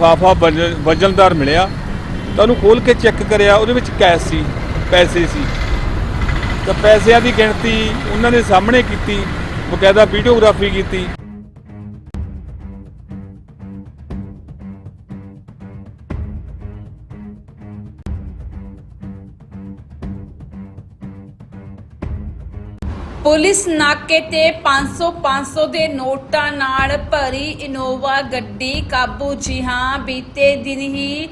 ਲਿਫਾਫਾ ਵਜਨਦਾਰ ਮਿਲਿਆ। ਤਾਂ ਉਹਨੂੰ ਖੋਲ ਕੇ ਚੈੱਕ ਕਰਿਆ, ਉਹਦੇ ਵਿੱਚ ਕੈਸ਼ ਸੀ, ਪੈਸੇ ਸੀ। ਤਾਂ ਪੈਸਿਆਂ ਦੀ ਗਿਣਤੀ ਉਹਨਾਂ ਦੇ ਸਾਹਮਣੇ ਕੀਤੀ, ਬਕਾਇਦਾ ਵੀਡੀਓਗ੍ਰਾਫੀ ਕੀਤੀ। ਪੁਲਿਸ ਨਾਕੇ ਤੇ 500 500 ਦੇ ਨੋਟਾਂ ਨਾਲ ਭਰੀ ਇਨੋਵਾ ਗੱਡੀ ਕਾਬੂ। ਜੀ ਹਾਂ, ਬੀਤੇ ਦਿਨ ਹੀ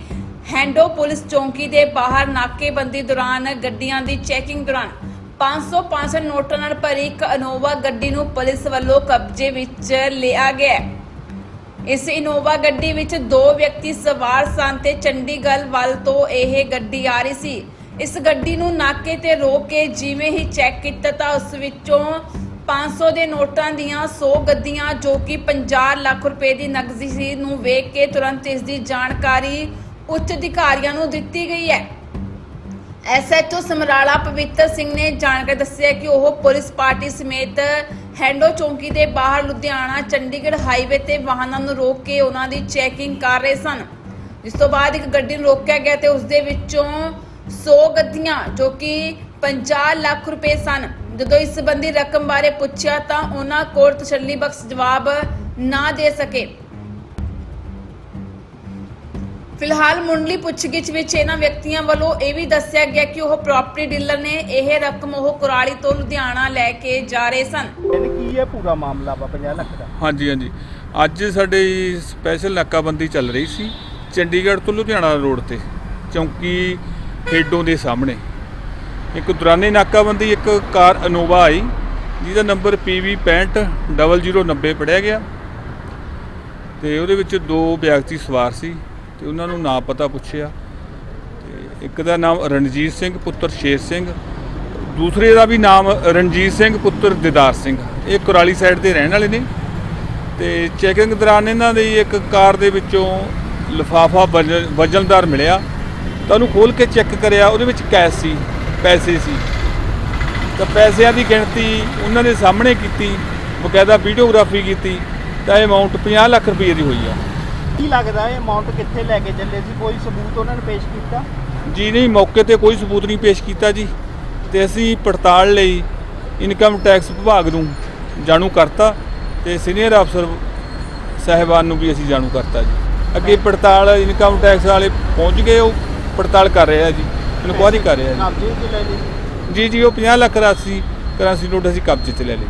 ਹੈਂਡੋ ਪੁਲਿਸ ਚੌਂਕੀ ਦੇ ਬਾਹਰ ਨਾਕੇਬੰਦੀ ਦੌਰਾਨ ਗੱਡੀਆਂ ਦੀ ਚੈਕਿੰਗ ਦੌਰਾਨ 500 500 ਨੋਟਾਂ ਨਾਲ ਭਰੀ ਇੱਕ ਇਨੋਵਾ ਗੱਡੀ ਨੂੰ ਪੁਲਿਸ ਵੱਲੋਂ ਕਬਜ਼ੇ ਵਿੱਚ ਲਿਆ ਗਿਆ ਇਸ ਇਨੋਵਾ ਗੱਡੀ ਵਿੱਚ ਦੋ ਵਿਅਕਤੀ ਸਵਾਰ ਸਨ ਤੇ ਚੰਡੀਗੜ੍ਹ ਵੱਲ ਤੋਂ ਇਹ ਗੱਡੀ ਆ ਰਹੀ ਸੀ। ਇਸ ਗੱਡੀ ਨੂੰ ਨਾਕੇ ਤੇ ਰੋਕ ਕੇ ਜਿਵੇਂ ਹੀ ਚੈੱਕ ਕੀਤਾ ਤਾਂ ਉਸ ਵਿੱਚੋਂ 500 ਦੇ ਨੋਟਾਂ ਦੀਆਂ 100 ਗੱਦੀਆਂ ਜੋ ਕਿ 50 ਲੱਖ ਰੁਪਏ ਦੀ ਨਕਦੀ ਸੀ ਨੂੰ ਵੇਖ ਕੇ ਤੁਰੰਤ ਇਸ ਦੀ ਜਾਣਕਾਰੀ ਉੱਚ ਅਧਿਕਾਰੀਆਂ ਨੂੰ ਦਿੱਤੀ ਗਈ ਹੈ। ਐਸਐਚਓ ਸਮਰਾਲਾ ਪਵਿੱਤਰ ਸਿੰਘ ਨੇ ਜਾਣਕਾਰੀ ਦੱਸਿਆ ਕਿ ਉਹ ਪੁਲਿਸ ਪਾਰਟੀ ਸਮੇਤ ਹੈਂਡੋ ਚੌਂਕੀ ਦੇ ਬਾਹਰ ਲੁਧਿਆਣਾ, ਚੰਡੀਗੜ੍ਹ ਹਾਈਵੇ ਤੇ ਵਾਹਨਾਂ ਨੂੰ ਰੋਕ ਕੇ ਉਹਨਾਂ ਦੀ ਚੈਕਿੰਗ ਕਰ ਰਹੇ ਸਨ। ਜਿਸ ਤੋਂ ਬਾਅਦ ਇੱਕ ਗੱਡੀ ਨੂੰ ਰੋਕਿਆ ਗਿਆ ਤੇ ਉਸ ਦੇ ਵਿੱਚੋਂ 100 ਗੱਦੀਆਂ ਜੋ ਕਿ 50 ਲੱਖ ਰੁਪਏ ਸਨ। ਜਦੋਂ ਇਸ ਸੰਬੰਧੀ ਰਕਮ ਬਾਰੇ ਪੁੱਛਿਆ ਤਾਂ ਉਹਨਾਂ ਕੋਲ ਤਸੱਲੀ ਬਖਸ਼ ਜਵਾਬ ਨਾ ਦੇ ਸਕੇ। ਫਿਲਹਾਲ ਮੁੰਡਲੀ ਪੁੱਛਗਿੱਛ ਵਿੱਚ ਇਹਨਾਂ ਵਿਅਕਤੀਆਂ ਵੱਲੋਂ ਇਹ ਵੀ ਦੱਸਿਆ ਗਿਆ ਕਿ ਉਹ ਪ੍ਰਾਪਰਟੀ ਡੀਲਰ ਨੇ ਇਹ ਰਕਮ ਉਹ ਕੁਰਾਲੀ ਤੋਂ ਲੁਧਿਆਣਾ ਲੈ ਕੇ ਜਾ ਰਹੇ ਸਨ। ਇਹਨੇ ਕੀ ਹੈ ਪੂਰਾ ਮਾਮਲਾ ਵਾ 50 ਲੱਖ ਦਾ? ਹਾਂਜੀ ਹਾਂਜੀ। ਅੱਜ ਸਾਡੇ ਸਪੈਸ਼ਲ ਨਾਕਾਬੰਦੀ ਚੱਲ ਰਹੀ ਸੀ ਚੰਡੀਗੜ੍ਹ ਤੋਂ ਲੁਧਿਆਣਾ ਰੋਡ ਤੇ। ਚੌਂਕੀ ਖੇਡੋਂ ਦੇ ਸਾਹਮਣੇ। ਇੱਕ ਦੁਰਾਨੇ ਨਾਕਾਬੰਦੀ ਇੱਕ ਕਾਰ ਅਨੋਵਾ ਆਈ, ਜਿਹਦਾ ਨੰਬਰ PV 650090 ਪੜਿਆ ਗਿਆ। ਤੇ ਉਹਦੇ ਵਿੱਚ ਦੋ ਵਿਅਕਤੀ ਸਵਾਰ ਸੀ ਤੇ ਉਹਨਾਂ ਨੂੰ ਨਾਂ ਪਤਾ ਪੁੱਛਿਆ। ਤੇ ਇੱਕ ਦਾ ਨਾਮ ਰਣਜੀਤ ਸਿੰਘ, ਪੁੱਤਰ ਸ਼ੇਰ ਸਿੰਘ। ਦੂਸਰੇ ਦਾ ਵੀ ਨਾਮ ਰਣਜੀਤ ਸਿੰਘ, ਪੁੱਤਰ ਦਿਦਾਰ ਸਿੰਘ। ਇਹ ਕੁਰਾਲੀ ਸਾਈਡ ਦੇ ਰਹਿਣ ਵਾਲੇ ਨੇ। ਤੇ ਚੈਕਿੰਗ ਦੌਰਾਨ ਇਹਨਾਂ ਦੀ ਇੱਕ ਕਾਰ ਦੇ ਵਿੱਚੋਂ ਲਿਫਾਫਾ ਵਜਨਦਾਰ ਮਿਲਿਆ। ਤਾਂ ਉਹਨੂੰ ਖੋਲ ਕੇ ਚੈੱਕ ਕਰਿਆ ਉਹਦੇ ਵਿੱਚ ਕੈਸ਼ ਸੀ ਪੈਸੇ ਸੀ। ਤਾਂ ਪੈਸਿਆਂ ਦੀ ਗਿਣਤੀ ਉਹਨਾਂ ਦੇ ਸਾਹਮਣੇ ਕੀਤੀ ਬਕਾਇਦਾ ਵੀਡੀਓਗ੍ਰਾਫੀ ਕੀਤੀ ਤਾਂ ਇਹ ਅਮਾਉਂਟ 50 ਲੱਖ ਰੁਪਏ ਦੀ ਹੋਈ ਆ। ਕੀ ਲੱਗਦਾ ਇਹ ਅਮਾਉਂਟ ਕਿੱਥੇ ਲੈ ਕੇ ਚੱਲੇ ਸੀ? ਕੋਈ ਸਬੂਤ ਉਹਨਾਂ ਨੇ ਪੇਸ਼ ਕੀਤਾ? ਜੀ ਨਹੀਂ ਮੌਕੇ ਤੇ ਕੋਈ ਸਬੂਤ ਨਹੀਂ ਪੇਸ਼ ਕੀਤਾ ਜੀ। ਤੇ ਅਸੀਂ ਪੜਤਾਲ ਲਈ ਇਨਕਮ ਟੈਕਸ ਵਿਭਾਗ ਨੂੰ ਜਾਣੂ ਕਰਤਾ ਤੇ ਸੀਨੀਅਰ ਅਫਸਰ ਸਾਹਿਬਾਨ ਨੂੰ ਵੀ ਅਸੀਂ ਜਾਣੂ ਕਰਤਾ ਜੀ। ਅੱਗੇ ਪੜਤਾਲ ਇਨਕਮ ਟੈਕਸ ਵਾਲੇ ਪਹੁੰਚ ਗਏ ਉਹ। ਪੜਤਾਲ ਕਰ ਰਹੇ ਜੀ ਇਨਕੁਆਰੀ ਕਰ ਰਹੇ ਆ ਕਬਜ਼ੇ 'ਚ ਲੈ ਲਈ? ਜੀ ਜੀ ਜੀ ਉਹ 50 ਲੱਖ ਰਾਸ਼ੀ ਕਰਾਂਸੀ ਨੋਟ ਅਸੀਂ ਕਬਜ਼ੇ 'ਚ ਲੈ ਲਈ